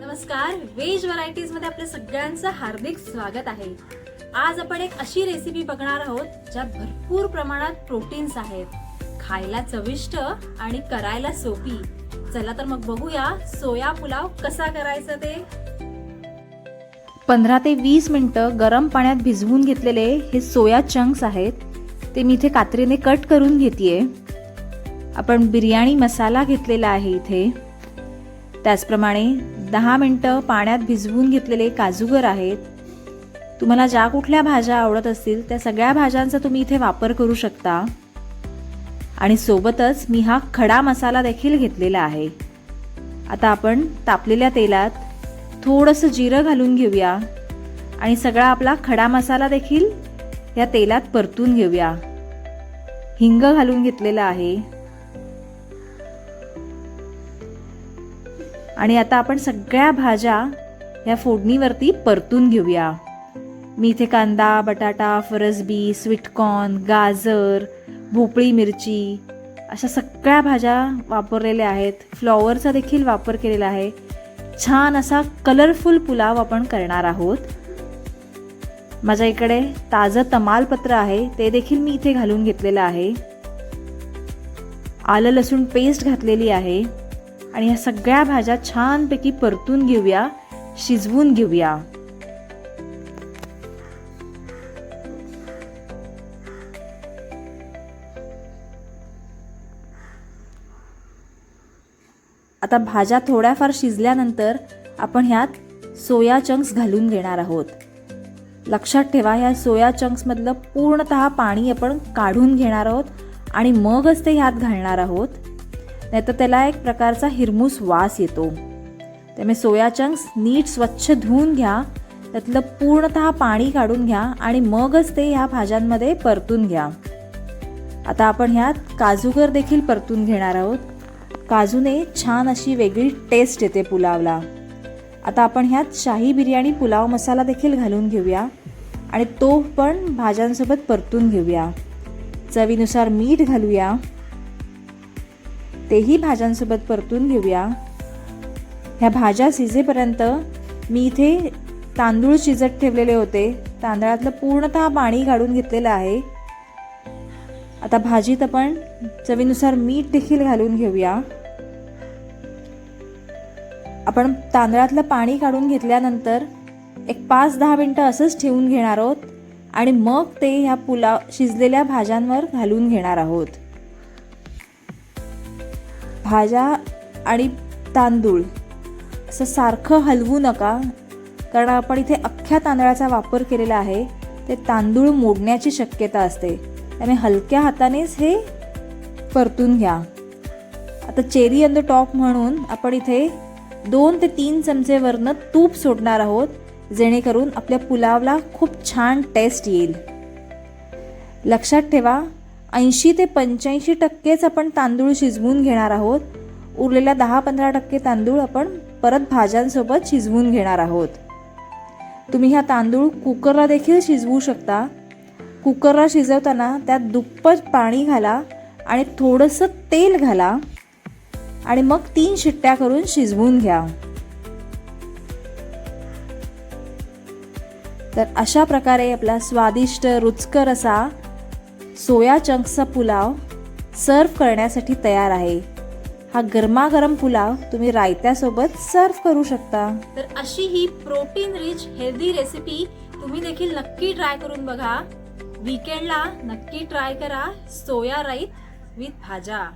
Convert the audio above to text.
नमस्कार व्हेज व्हरायटीजमध्ये आपल्या सगळ्यांचं हार्दिक स्वागत आहे. आज आपण एक अशी रेसिपी बघणार आहोत ज्यात भरपूर प्रमाणात प्रोटीन्स आहेत. खायला चविष्ट आणि करायला सोपी. चला तर मग बघूया सोया पुलाव कसा करायचा ते? पंधरा ते वीस मिनटं गरम पाण्यात भिजवून घेतलेले हे सोया चंक्स आहेत. ते मी इथे कात्रीने कट करून घेते आपण बिर्याणी मसाला घेतलेला आहे इथे. त्याचप्रमाणे दहा मिनटं पाण्यात भिजवून घेतलेले काजूगर आहेत. तुम्हाला ज्या कुठल्या भाज्या आवडत असतील त्या सगळ्या भाज्यांचा तुम्ही इथे वापर करू शकता. आणि सोबतच मी हा खडा मसाला देखील घेतलेला आहे. आता आपण तापलेल्या तेलात थोडंसं जिरं घालून घेऊया. आणि सगळा आपला खडा मसाला देखील या तेलात परतून घेऊया. हिंग घालून घेतलेला आहे. आणि आता आपण सगळ्या भाज्या ह्या फोडणीवरती परतून घेऊया. मी इथे कांदा बटाटा फरसबी स्वीटकॉर्न गाजर भोपळी मिरची अशा सगळ्या भाज्या वापरलेल्या आहेत. फ्लॉवरचा देखील वापर केलेला आहे. छान असा कलरफुल पुलाव आपण करणार आहोत. माझ्या इकडे ताजं तमालपत्र आहे. ते देखील मी इथे घालून घेतलेलं आहे. आलं लसूण पेस्ट घातलेली आहे. आणि ह्या सगळ्या भाज्या छानपैकी परतून घेऊया शिजवून घेऊया. आता भाज्या थोड्याफार शिजल्यानंतर आपण ह्यात सोया चंक्स घालून घेणार आहोत. लक्षात ठेवा ह्या सोया चंक्समधलं पूर्णत पाणी आपण काढून घेणार आहोत आणि मगच ते ह्यात घालणार आहोत. नाहीतर त्याला एक प्रकारचा हिरमूस वास येतो. त्यामुळे सोया चंक्स नीट स्वच्छ धुवून घ्या. त्यातलं पूर्णत पाणी काढून घ्या आणि मगच ते ह्या भाज्यांमध्ये परतून घ्या. आता आपण ह्यात काजूगर देखील परतून घेणार आहोत. काजूने छान अशी वेगळी टेस्ट येते पुलावला. आता आपण ह्यात शाही बिर्याणी पुलाव मसाला देखील घालून घेऊया आणि तो पण भाज्यांसोबत परतून घेऊया. चवीनुसार मीठ घालूया. तेही भाज्यांसोबत परतून घेऊया. ह्या भाज्या शिजेपर्यंत मी इथे तांदूळ शिजत ठेवलेले होते. तांदळातलं पूर्णतः पाणी काढून घेतलेलं आहे. आता भाजीत आपण चवीनुसार मीठ देखील घालून घेऊया. आपण तांदळातलं पाणी काढून घेतल्यानंतर एक पाच दहा मिनटं असंच ठेवून घेणार आहोत आणि मग ते ह्या पुलाव शिजलेल्या भाज्यांवर घालून घेणार आहोत. भाज्या आणि तांदूळ. असं सारखं हलवू नका कारण आपण इथे अख्ख्या तांदळाचा वापर केलेला आहे. ते तांदूळ मोडण्याची शक्यता असते. त्यामुळे हलक्या हातानेच हे परतून घ्या. आता चेरी ऑन द टॉप म्हणून आपण इथे दोन ते तीन चमचे वरनं तूप सोडणार आहोत जेणेकरून आपल्या पुलावला खूप छान टेस्ट येईल. लक्षात ठेवा ऐंशी ते पंच्याऐंशी टक्केच आपण तांदूळ शिजवून घेणार आहोत. उरलेल्या दहा पंधरा टक्के तांदूळ आपण परत भाज्यांसोबत शिजवून घेणार आहोत. तुम्ही ह्या तांदूळ कुकरला देखील शिजवू शकता. कुकरला शिजवताना त्यात दुप्पट पाणी घाला आणि थोडंसं तेल घाला आणि मग तीन शिट्ट्या करून शिजवून घ्या. तर अशा प्रकारे आपला स्वादिष्ट रुचकर असा सोया चंक्सचा पुलाव सर्व करण्यासाठी तयार आहे. हा गरमागरम पुलाव तुम्ही रायत्यासोबत सर्व करू शकता. तर अशी ही प्रोटीन रिच हेल्दी रेसिपी तुम्ही देखील नक्की ट्राय करून बघा. वीकेंडला नक्की ट्राय करा सोया राईस विथ भाज्या.